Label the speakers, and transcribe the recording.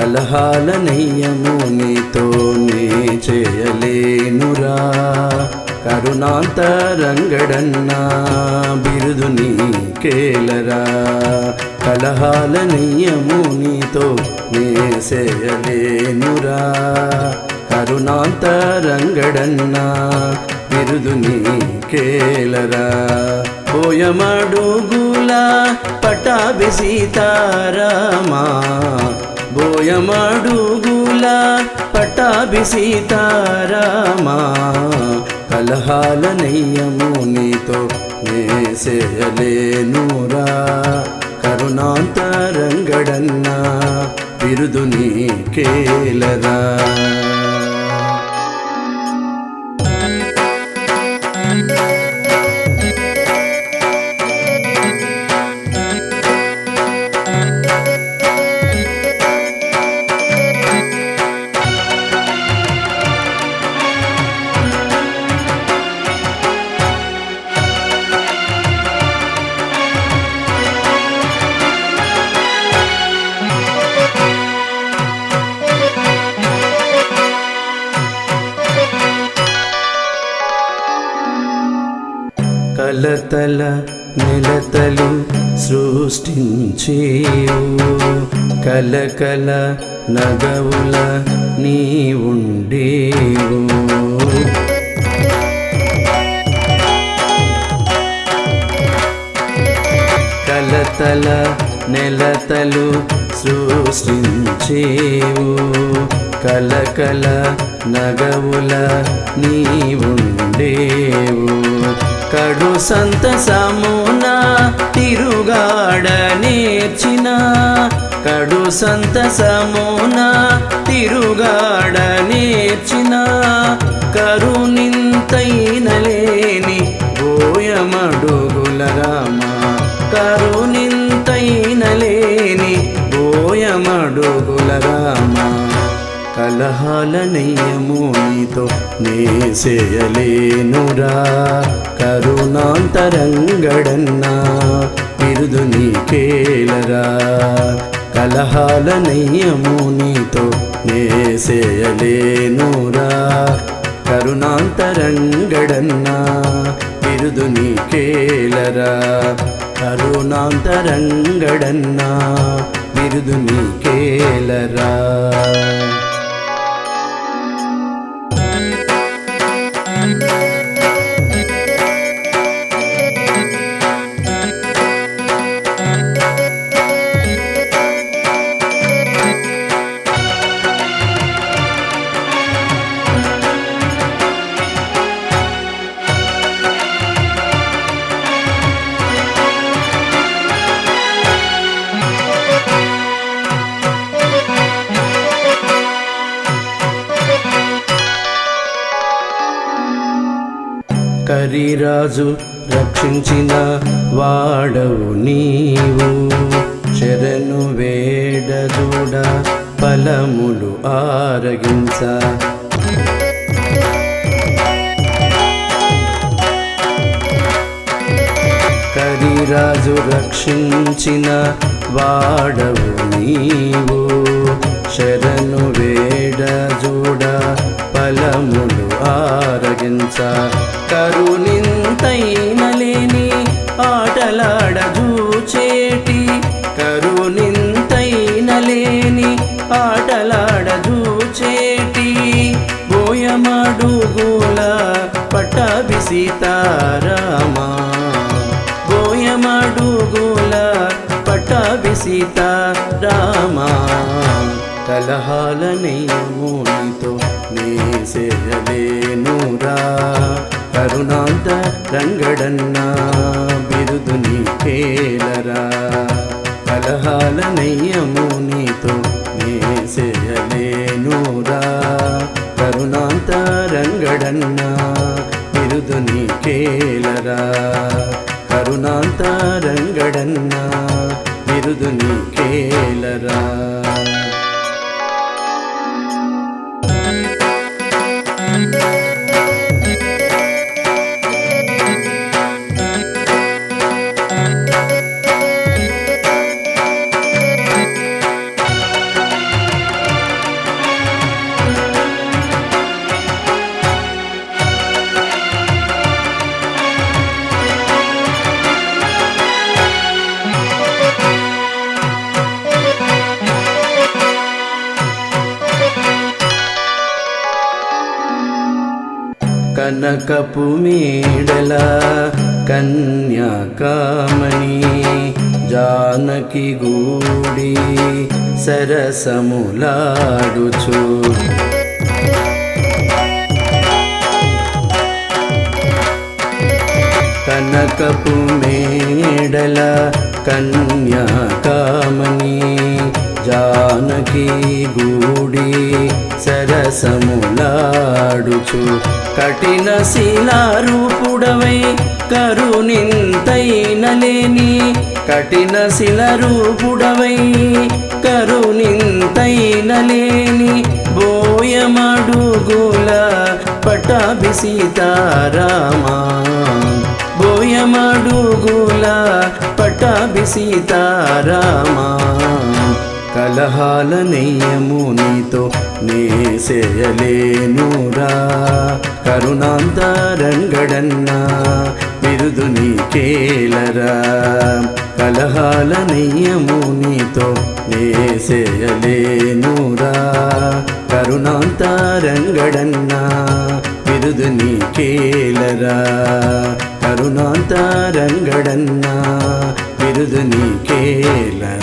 Speaker 1: కలహాల నెయ్యము నీతోనే చేయలేనురా. కరుణాంతరంగడన్నా బిరుదు నీకేలరా. కలహాల నెయ్యము నీతో నే చేయలేనురా. కరుణాంతరంగడన్నా బిరుదు నీకేలరా. పోయమడుగులా పటాభి సీతారామా బోయమడుగుల పటాభి సీతారామా కలహాల నెయ్యము నీతో నేసేయలేనురా. కరుణాంతరంగడన్నా బిరుదు నీకేలరా. కలతల నిలతలు సృష్టించేవు కలకల నగవుల నీ ఉండేవు కలతల నెలతలు సృష్టించేవు కలకల నగవుల నీ ఉండేవు కడు సంతసమున తిరుగాడ నేర్చిన. కడు సంతసమున తిరుగాడ నేర్చిన. కరుణింతైనలేని బోయమడుగుల రామ. కరునింతైనలేని బోయమడుగుల కలహాల నెయ్యము నీతో నేసేయలేనురా. కరుణాంతరంగడన్నా బిరుదు నీకేలరా. కలహాల నెయ్యము నీతో నేసేయలేనురా. కరుణాంతరంగడన్నా బిరుదు నీకేలరా. కరుణాంతరంగడన్నా బిరుదు నీకేలరా. కరిరాజు రక్షించిన వాడవు నీవు. శరణు వేడదూడ ఫలములు ఆరగించ. కరిరాజు రక్షించిన వాడవు నీవు. శరణు వేడ చూడ ఆరగించ కరునింతైనలేని ఆటలాడ జూచేటి కరునింతైనలేని ఆటలాడ జూచేటి బోయమడుగుల పట్టాభి సీతారామా. బోయమడుగుల పట్టాభి సీతారామా. కలహాలనే కలహాల నే నేసేయలేనురా కరుణాంత రంగడన్నా బిరుదు నీకేలరా కలహాల నయ్యము నీతో నేసేయలేనురా. కరుణాంత రంగడన్నా బిరుదు నీకేలరా కరుణాంత రంగడన్నా బిరుదు నీకేలరా కనకపు మేడల కన్యాకామణి జానకి గూడి సరసములాడుచు. కనకపు మేడల కన్యాకామణి జానకీ గూడి సరసములాడుచు. కఠిన శిలారూపుడవై కరుణింతైనలేని కఠిన శిలరూపుడవై కరుణింతైనలేని బోయమడుగుల పటాభి సీతారామా బోయమడుగుల పటాభి సీతారామా కలహాల నెయ్యము నీతో నే నేసేయలేనురా. కరుణాంతరంగడన్నా బిరుదు నీకేలరా. కలహాల నెయ్యము నీతో నే నేసేయలేనురా. కరుణాంతరంగడన్నా బిరుదు నీకేలరా. కరుణాంతరంగడన్నా బిరుదు నీకేల